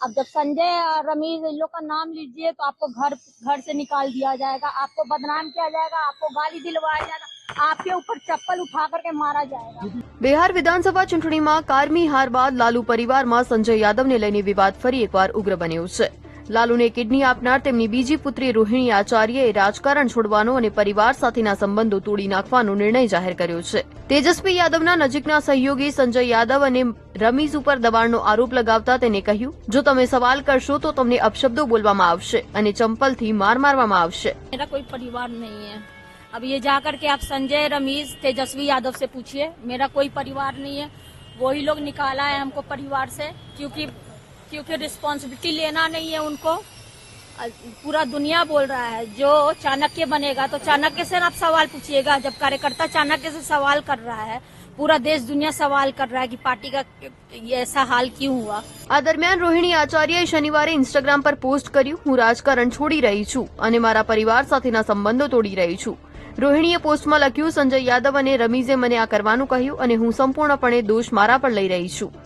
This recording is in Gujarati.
अब जब संजय और रमीज इन लोग का नाम लीजिए तो आपको घर घर से निकाल दिया जाएगा आपको बदनाम किया जाएगा आपको गाली दिलवाया जाएगा आपके ऊपर चप्पल उठा करके मारा जाएगा બિહાર વિધાનસભા ચૂંટણીમાં કારમી હાર બાદ લાલુ પરિવારમાં સંજય યાદવને લઈને વિવાદ ફરી એકવાર ઉગ્ર બન્યો છે લાલુને કિડની આપનાર તેમની બીજી પુત્રી રોહિણી આચાર્યએ રાજકારણ છોડવાનો અને પરિવાર સાથેના સંબંધો તોડી નાખવાનો નિર્ણય જાહેર કર્યો છે તેજસ્વી યાદવના નજીકના સહયોગી સંજય યાદવ અને રમીઝ ઉપર દબાણનો આરોપ લગાવતા તેને કહ્યું જો તમે સવાલ કરશો તો તમને અપશબ્દો બોલવામાં આવશે અને ચંપલથી માર મારવામાં આવશે मेरा कोई परिवार नहीं है अब ये जाकर के आप संजय रमीज तेजस्वी यादव से पूछिए मेरा कोई परिवार नहीं है वही लोग निकाला है हमको परिवार से क्योंकि क्योंकि रिस्पॉन्सिबिलिटी लेना नहीं है उनको अ, पूरा दुनिया बोल रहा है जो चाणक्य बनेगा तो चाणक्य से आप सवाल पूछिएगा जब कार्यकर्ता चाणक्य से सवाल कर रहा है पूरा देश दुनिया सवाल कर रहा है कि पार्टी का ये ऐसा हाल क्यों हुआ આ દરમિયાન રોહિણી આચાર્યએ શનિવારે ઇન્સ્ટાગ્રામ પર પોસ્ટ કર્યું હું રાજકારણ છોડી રહી છું અને મારા પરિવાર સાથેના સંબંધો તોડી રહી છું રોહિણીએ પોસ્ટમાં લખ્યું સંજય યાદવ અને રમીઝે મને આ કરવાનું કહ્યું અને હું સંપૂર્ણપણે દોષ મારા પર લઈ રહી છું